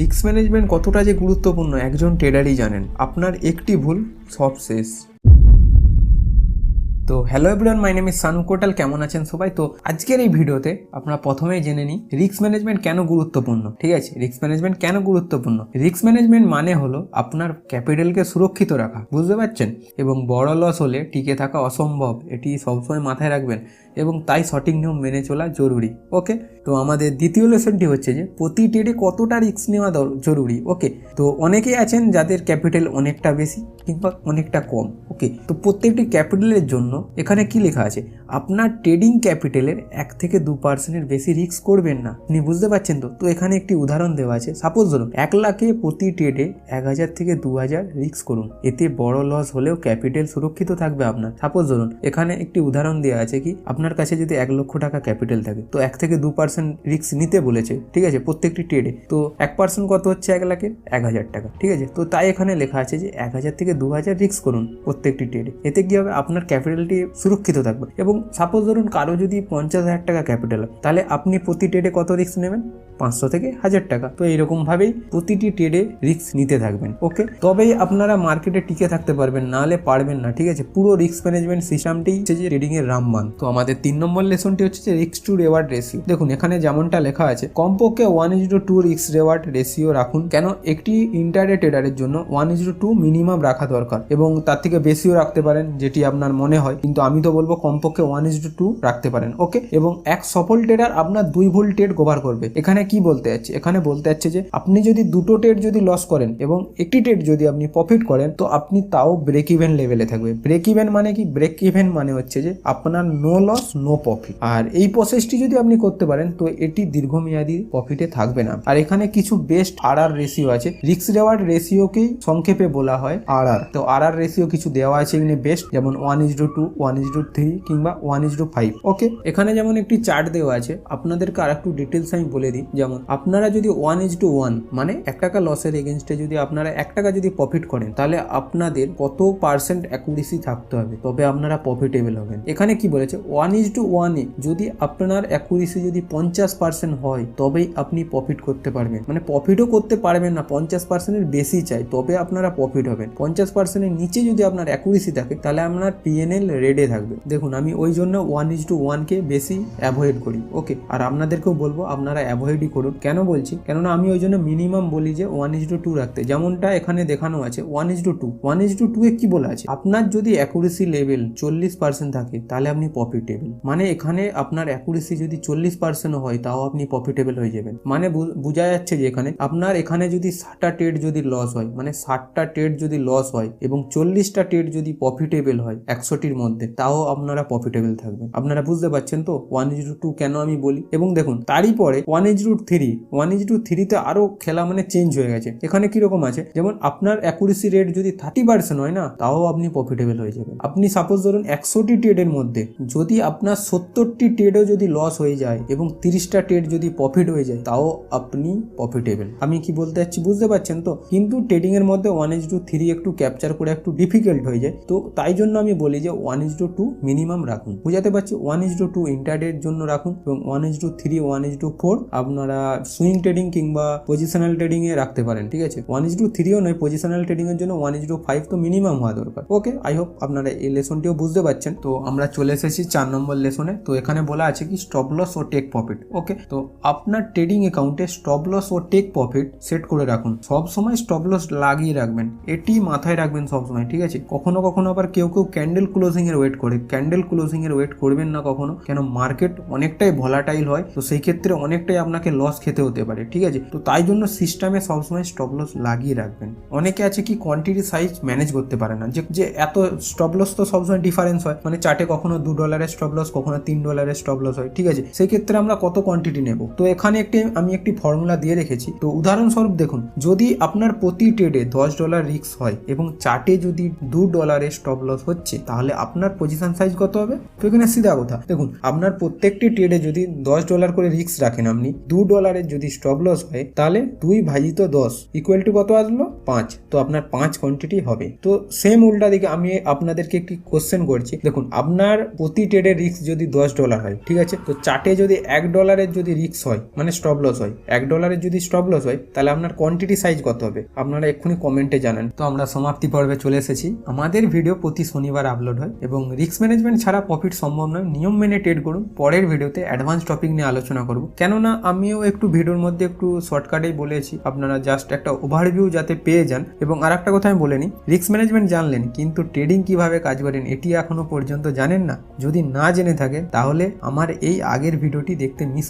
Risk management কতটা যে গুরুত্বপূর্ণ, একজন ট্রেডারই জানেন। আপনার একটি ভুল, সব শেষ। তো hello everyone my name is Sanu Kotal কেমন আছেন সবাই? তো আজকের এই ভিডিওতে আপনারা প্রথমেই জেনে নিই রিস্ক ম্যানেজমেন্ট কেন গুরুত্বপূর্ণ, ঠিক আছে? রিস্ক ম্যানেজমেন্ট কেন গুরুত্বপূর্ণ? রিস্ক ম্যানেজমেন্ট মানে হলো আপনার ক্যাপিটালকে সুরক্ষিত রাখা, বুঝতে পারছেন? এবং বড় লস হলে টিকে থাকা অসম্ভব, এটি সবসময় মাথায় রাখবেন, এবং তাই সঠিক নিয়ম মেনে চলা জরুরি ওকে তো আমাদের দ্বিতীয় লেসনটি হচ্ছে যে প্রতি ট্রেডে কতটা রিস্ক নেওয়া জরুরি? ওকে তো অনেকেই আছেন যাদের ক্যাপিটাল অনেকটা বেশি কিংবা অনেকটা কম। ওকে তো প্রত্যেকটি ক্যাপিটালের জন্য এখানে কি লেখা আছে? আপনার ট্রেডিং ক্যাপিটালের এক থেকে দু পার্সেন্টের বেশি রিস্ক করবেন না। আপনি বুঝতে পারছেন তো? তো এখানে একটি উদাহরণ দেওয়া আছে। সাপোজ ধরুন, এক লাখে প্রতি ট্রেডে এক হাজার থেকে দু হাজার রিস্ক করুন। এতে বড় লস হলেও ক্যাপিটাল সুরক্ষিত থাকবে আপনার। সাপোজ ধরুন, এখানে একটি উদাহরণ দেওয়া আছে কি? আপনার কাছে যদি এক লক্ষ টাকা ক্যাপিটাল থাকে, তো এক থেকে দু পার্সেন্ট রিস্ক নিতে বলেছে, ঠিক আছে, প্রত্যেকটি ট্রেডে তো এক পার্সেন্ট কত হচ্ছে এক লাখের? এক হাজার টাকা, ঠিক আছে? তো তাই এখানে লেখা আছে যে এক হাজার থেকে দু হাজার রিস্ক করুন প্রত্যেকটি ট্রেডে এতে কি হবে? আপনার ক্যাপিটালটি সুরক্ষিত থাকবে। এবং সাপোজ ধরুন কারও যদি পঞ্চাশ হাজার টাকা ক্যাপিটাল তাহলে আপনি প্রতি ট্রেডে কত রিস্ক নেবেন? পাঁচশো থেকে হাজার টাকা। তো এইরকম ভাবেই প্রতিটি ট্রেডে রিস্ক নিতে থাকবেন ওকে তবেই আপনারা মার্কেটে টিকে থাকতে পারবেন নাহলে পারবেন না, ঠিক আছে? পুরো রিস্ক ম্যানেজমেন্ট সিস্টেমটি হচ্ছে যে ট্রেডিং এর রামবান তো আমাদের তিন নম্বর লেসনটি হচ্ছে যে রিস্ক টু রেওয়ার্ড রেশিও দেখুন, এখানে যেমনটা লেখা আছে, কমপক্ষে one is to risk reward ratio রাখুন, কেন? একটি ইন্টারডে ট্রেডারের জন্য ওয়ান ইজ টু মিনিমাম রাখা দরকার, এবং তার থেকে বেশিও রাখতে পারেন, যেটি আপনার মনে হয়। কিন্তু আমি তো বলব, কমপক্ষে ওয়ান ইজ টু রাখতে পারেন ওকে এবং এক সফল ট্রেডার আপনার দুই ভুল ট্রেড কভার করবে। এখানে কি বলতে যাচ্ছে? এখানে বলতে যাচ্ছে যে, আপনি যদি দুটো ট্রেড যদি লস করেন এবং একটি ট্রেড যদি আপনি প্রফিট করেন, তো আপনি তাও ব্রেক ইভেন লেভেলে থাকবে ব্রেক ইভেন মানে কি? ব্রেক ইভেন মানে হচ্ছে যে, আপনার নো লস নো প্রফিট আর এই প্রসেসটি যদি আপনি করতে পারেন, তো এটি দীর্ঘমেয়াদী প্রফিটে থাকবে না। আর এখানে কিছু বেস্ট আর আর রেশিও আছে রিস্ক রেওয়ার্ড রেশিওকেই সংক্ষেপে বলা হয় আর আর তো আর আর রেশিও কিছু দেওয়া আছে এখানে বেস্ট যেমন one is to one is to কিংবা one is to five okay যেমন একটি চার্ট দেওয়া আছে, আপনাদেরকে আর একটু ডিটেলস আমি বলে দিই। যেমন আপনারা যদি ওয়ান ইজ টু ওয়ান মানে এক টাকা লসের এগেনস্টে যদি আপনারা এক টাকা যদি প্রফিট করেন, তাহলে আপনাদের কত পার্সেন্ট অ্যাকুরেসি থাকতে হবে? তবে আপনারা প্রফিটেবল হবেন। এখানে কি বলেছে? ওয়ান ইজ টু ওয়ানে যদি আপনার অ্যাকুরেসি যদি পঞ্চাশ পার্সেন্ট হয়, তবেই আপনি প্রফিট করতে পারবেন। মানে প্রফিটও করতে পারবেন না, পঞ্চাশ পার্সেন্টের বেশি চাই, তবে আপনারা প্রফিট হবেন। পঞ্চাশ পার্সেন্টের নিচে যদি আপনার অ্যাকুরেসি থাকে, তাহলে আপনার পিএনএল রেডে থাকবে। দেখুন, আমি ওই জন্য ওয়ান ইজ টু ওয়ানকে বেশি অ্যাভয়েড করি। ওকে আর আপনাদেরকেও বলব, আপনারা অ্যাভয়েডই করুন। কেন বলছি? কেননা আমি ওই জন্য মিনিমাম বলি যে ওয়ান ইজ টু টু রাখতে। যেমনটা এখানে দেখানো আছে one is to two one is to two এ কি বলা আছে? আপনার যদি অ্যাকুরেসি লেভেল চল্লিশ পার্সেন্ট থাকে, তাহলে আপনি প্রফিটেবল মানে এখানে আপনার অ্যাকুরেসি যদি চল্লিশ পার্সেন্ট হয়, তাও আপনি প্রফিটেবল হয়ে যাবেন। মানে বোঝা যাচ্ছে যে এখানে আপনার এখানে যদি ষাটটা ট্রেড যদি লস হয় মানে ষাটটা ট্রেড যদি লস হয় এবং চল্লিশটা ট্রেড যদি প্রফিটেবল হয় একশোটির মধ্যে, তাও আপনারা প্রফিটেবল থাকবেন। আপনারা বুঝতে পারছেন তো? ওয়ান ইজ টু কেন আমি বলি? এবং দেখুন, তারই পরে one is to three one is to থ্রিতে আরও খেলা মানে চেঞ্জ হয়ে গেছে। এখানে কীরকম আছে? যেমন আপনার অ্যাকুরেসি রেট যদি থার্টি পার্সেন্ট হয় না, তাও আপনি প্রফিটেবল হয়ে যাবেন। আপনি সাপোজ ধরুন একশোটি ট্রেডের মধ্যে যদি আপনার সত্তরটি ট্রেডও যদি লস হয়ে যায় এবং তিরিশটা ট্রেড যদি প্রফিট হয়ে যায়, তাও আপনি প্রফিটেবল আমি কি বলতে চাচ্ছি বুঝতে পারছেন তো? কিন্তু ট্রেডিং এর মধ্যে ওয়ান ইজ টু থ্রি একটু ক্যাপচার করে একটু ডিফিকাল্ট হয়ে যায়। তো তাই জন্য আমি বলি যে one is to two minimum রাখুন। বুঝাতে পারছি? ওয়ান ইজ টু টু ইন্টারডের জন্য রাখুন এবং one is to three one is to four আপনারা সুইং ট্রেডিং কিংবা পজিশনাল ট্রেডিং এ রাখতে পারেন, ঠিক আছে? ওয়ান ইজ টু থ্রিও নয় পজিশনাল ট্রেডিং এর জন্য ওয়ান ইজ টু ফাইভ তো মিনিমাম হওয়া দরকার। ওকে আই হোপ আপনারা এই লেসনটিও বুঝতে পারছেন। তো আমরা চলে এসেছি চার নম্বর লেসনে। তো এখানে বলা আছে কি স্টপ লস ও টেক প্রফিট ওকে তো আপনার ট্রেডিং অ্যাকাউন্টে স্টপ লস ও টেক প্রফিট সেট করে রাখুন। সব সময় স্টপ লস লাগিয়ে রাখবেন। এটি মাথায় রাখবেন সব সময়, ঠিক আছে? কখনো কখনো আবার কেউ কেউ ক্যান্ডেল ক্লোজিং এর ওয়েট করে। ক্যান্ডেল ক্লোজিং এর ওয়েট করবেন না কখনো। কেন মার্কেট অনেকটাই ভলাটাইল হয়। তো সেই ক্ষেত্রে অনেকটাই আপনাকে লস খেতে হতে পারে, ঠিক আছে? তো তাই জন্য সিস্টেমে সবসময় স্টপ লস লাগিয়ে রাখবেন। অনেকে আছে কি কোয়ান্টিটি সাইজ ম্যানেজ করতে পারে না। যে যে এত স্টপ লস তো সবসময় ডিফারেন্স হয়। মানে চার্টে কখনো দু ডলারের স্টপ লস কখনো তিন ডলারের স্টপ লস হয়, ঠিক আছে? সেই ক্ষেত্রে আমরা কত কোয়ান্টিটি নেব? তো এখানে একটি, আমি একটি ফর্মুলা দিয়ে রেখেছি। তো উদাহরণস্বরূপ দেখুন, যদি আপনার প্রতি ট্রেডে দশ ডলার রিক্স হয় এবং চার্টে যদি দু ডলারের স্টপ লস হচ্ছে, তাহলে আপনার পজিশন সাইজ কত হবে? তো এখানে সিধা কথা। দেখুন, আপনার প্রত্যেকটি ট্রেডে যদি দশ ডলার করে রিক্স রাখেন আপনি, দু ডলারের যদি স্টপ লস হয় তাহলে দুই ভাজিত দশ ইকুয়াল টু কত আসলো? পাঁচ, তো আপনার পাঁচ কোয়ান্টিটি হবে। তো সেম উল্টা দিকে আমি আপনাদেরকে একটি কোশ্চেন করছি। দেখুন, আপনার প্রতি ট্রেডের রিস্ক যদি দশ ডলার হয়, ঠিক আছে? তো চার্টে যদি এক ডলারের যদি রিস্ক হয় মানে স্টপ লস হয়, এক ডলারের যদি স্টপ লস হয়, তাহলে আপনার কোয়ান্টিটি সাইজ কত হবে? আপনারা এক্ষুনি কমেন্টে জানান। তো আমরা সমাপ্তি পর্বে চলে এসেছি। আমাদের ভিডিও প্রতি শনিবার আপলোড হয় এবং রিস্ক ম্যানেজমেন্ট ছাড়া প্রফিট সম্ভব নয়। নিয়ম মেনে ট্রেড করুন। পরের ভিডিওতে অ্যাডভান্স টপিক নিয়ে আলোচনা করব। কেননা, আমিও একটু ভিডিওর মধ্যে একটু শর্টকাটেই বলেছি। আপনারা জাস্ট একটা ওভারভিউ যাতে পেয়ে যান। এবং আর একটা কথা আমি বলে নিই রিস্ক ম্যানেজমেন্ট জানলেন, কিন্তু ট্রেডিং কীভাবে কাজ করেন, এটি এখনও পর্যন্ত জানেন না। যদি না জেনে থাকেন, তাহলে আমার এই আগের ভিডিওটি দেখতে মিস